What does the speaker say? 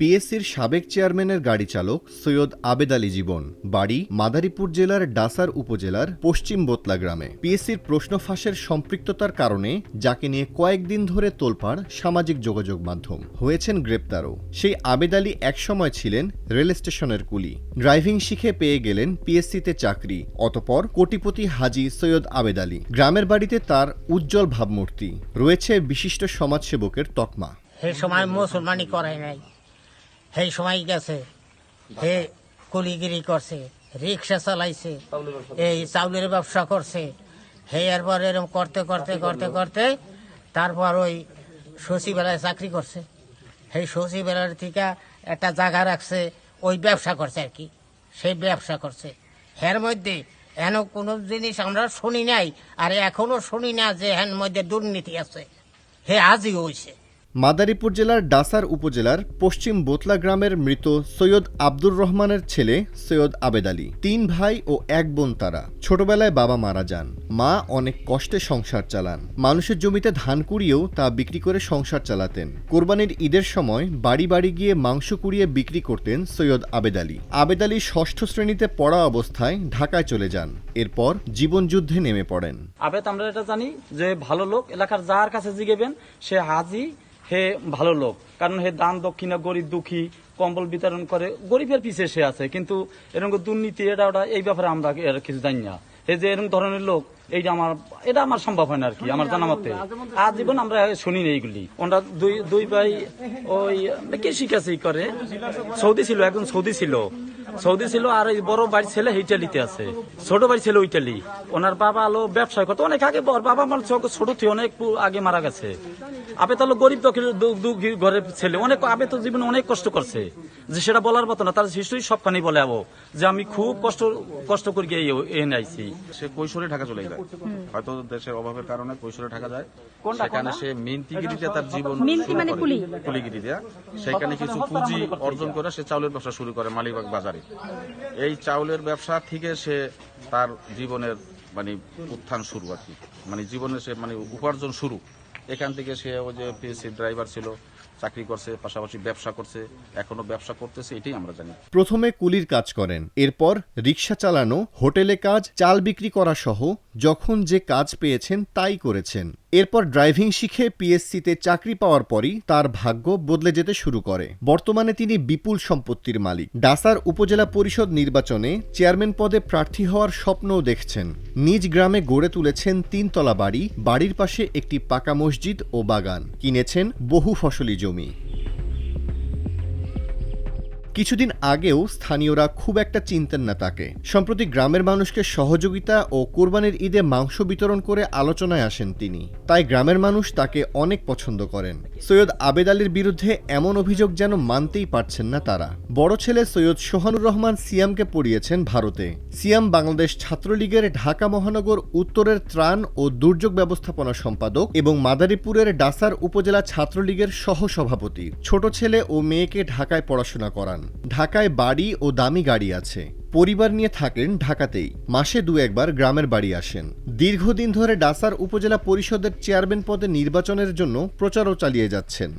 পিএসসির সাবেক চেয়ারম্যানের গাড়ি চালক সৈয়দ আবেদ আলী জীবন, বাড়ি মাদারীপুর জেলার ডাসার উপজেলার পশ্চিম বোতলা গ্রামে। পিএসসির প্রশ্ন ফাঁসের সম্পৃক্ততার কারণে যাকে নিয়ে কয়েকদিন ধরে তোলপাড় সামাজিক যোগাযোগ মাধ্যম হয়েছেন গ্রেপ্তারও। সেই আবেদ আলী একসময় ছিলেন রেল স্টেশনের কুলি। ড্রাইভিং শিখে পেয়ে গেলেন পিএসসিতে চাকরি, অতপর কোটিপতি হাজি সৈয়দ আবেদ আলী। গ্রামের বাড়িতে তার উজ্জ্বল ভাবমূর্তি, রয়েছে বিশিষ্ট সমাজসেবকের তকমা। সেই সময় মুসলমানি করে নাই। সেই সময় গেছে হে কুলিগিরি করছে রিক্সা চালাইছে এই চাউলের ব্যবসা করছে। হে এরপর এরকম করতে করতে করতে করতে তারপর ওই সচিবালয়ে চাকরি করছে। সেই সচিবালয়ের থেকে একটা জায়গা রাখছে ওই ব্যবসা করছে আর কি সেই ব্যবসা করছে। এর মধ্যে এন কোনো জিনিস আমরা শুনি নাই আর এখনও শুনি না যে এর মধ্যে দুর্নীতি আছে। হে আজই হয়েছে মাদারীপুর জেলার ডাসার উপজেলার পশ্চিম বোতলা গ্রামের মৃত সৈয়দ আব্দুর রহমানের ছেলে সৈয়দ আবেদ আলী। তিন ভাই ও এক বোন তারা। ছোটবেলায় বাবা মারা যান। মা অনেক কষ্টে সংসার চালান। মানুষের জমিতে ধান কুড়িয়েও তা বিক্রি করে সংসার চালাতেন। কোরবানির ঈদের সময় বাড়ি বাড়ি গিয়ে মাংস কুড়িয়ে বিক্রি করতেন সৈয়দ আবেদ আলী। আবেদ আলী ষষ্ঠ শ্রেণীতে পড়া অবস্থায় ঢাকায় চলে যান। এরপর জীবনযুদ্ধে নেমে পড়েন। আবেদ, আমরা এটা জানি যে ভালো লোক, এলাকার যার কাছে জিগেবেন, সে হাজি হে ভালো লোক। কারণ হে দান দক্ষিণা গরিব দুঃখী, কম্বল বিতরণ করে, গরিবের পিছিয়ে সে আছে। কিন্তু এরকম দুর্নীতি, এটা ওটা, এই ব্যাপারে আমরা কিছু জানি না। এই যে এরকম ধরনের লোক এইটা আমার, এটা আমার সম্ভব হয় না আর কি, আমার জানা মতে। আজীবন আমরা শুনি না এইগুলি। ওনারা দুই দুই ভাই ওই কৃষি কাজই করে? সৌদি ছিল, একজন সৌদি ছিল। সৌদি ছিল আর এই বড় বাড়ির ছেলে ইটালিতে আছে। ছোট বাড়ির ছেলে ইটালি। ওনার বাবা আলো ব্যবসা করতো। অনেক আগে ওর বাবা আমার ছোট- ছোট থেকে অনেক আগে মারা গেছে। আবে তো গরিব দখল- দুঃখী ঘরের ছেলে। অনেক আবে তো জীবনে অনেক কষ্ট করছে। যে সেটা বলার মতো না। তার হিস্ট্রি সবখানি বলে আবো। যে আমি খুব কষ্ট কষ্ট করে গিয়ে এনে আইছি। সে কৈশোরে ঢাকা চলে যায়। হয়তো দেশের অভাবের কারণে কৈশোরে ঢাকা যায়। সেখানে সে মিন্তিগিরিতে তার জীবন মিনতি মানে কুলি? কুলিগিরিতে সেখানে কিছু পুঁজি অর্জন করে সে চাউলের ব্যবসা শুরু করে মালিবাগ বাজারে। এই চাউলের ব্যবসা থেকে সে তার জীবনের মানে উত্থান শুরু আর কি। মানে জীবনে সে মানে উপার্জন শুরু। এখান থেকে সে ওই যে পিএসসি ড্রাইভার ছিল, চাকরি করছে, পাশাপাশি ব্যবসা করছে, এখনও ব্যবসা করতেছে, এটাই আমরা জানি। প্রথমে কুলির কাজ করেন, এরপর রিক্সা চালানো, হোটেলে কাজ, চাল বিক্রি করা সহ যখন যে কাজ পেয়েছেন তাই করেছেন। এরপর ড্রাইভিং শিখে পিএসসিতে চাকরি পাওয়ার পরই তার ভাগ্য বদলে যেতে শুরু করে। বর্তমানে তিনি বিপুল সম্পত্তির মালিক। ডাসার উপজেলা পরিষদ নির্বাচনে চেয়ারম্যান পদে প্রার্থী হওয়ার স্বপ্নও দেখছেন। নিজ গ্রামে গড়ে তুলেছেন তিনতলা বাড়ি, বাড়ির পাশে একটি পাকা মসজিদ ও বাগান কিনেছেন বহু ফসলি জমি। কিছুদিন আগেও স্থানীয়রা খুব একটা চিনতেন না তাকে। সম্প্রতি গ্রামের মানুষকে সহযোগিতা ও কোরবানির ঈদে মাংস বিতরণ করে আলোচনায় আসেন তিনি। তাই গ্রামের মানুষ তাকে অনেক পছন্দ করেন। সৈয়দ আবেদ আলীর বিরুদ্ধে এমন অভিযোগ যেন মানতেই পারছেন না তারা। বড় ছেলে সৈয়দ সোহানুর রহমান সিয়ামকে পড়িয়েছেন ভারতে। সিয়াম বাংলাদেশ ছাত্রলীগের ঢাকা মহানগর উত্তরের ত্রাণ ও দুর্যোগ ব্যবস্থাপনা সম্পাদক এবং মাদারীপুরের ডাসার উপজেলা ছাত্রলীগের সহসভাপতি। ছোট ছেলে ও মেয়েকে ঢাকায় পড়াশোনা করান। ঢাকায় বাড়ি ও দামি গাড়ি আছে। পরিবার নিয়ে থাকেন ঢাকাতেই। মাসে দু একবার গ্রামের বাড়ি আসেন। দীর্ঘদিন ধরে ডাসার উপজেলা পরিষদের চেয়ারম্যান পদে নির্বাচনের জন্য প্রচারও চালিয়ে যাচ্ছেন।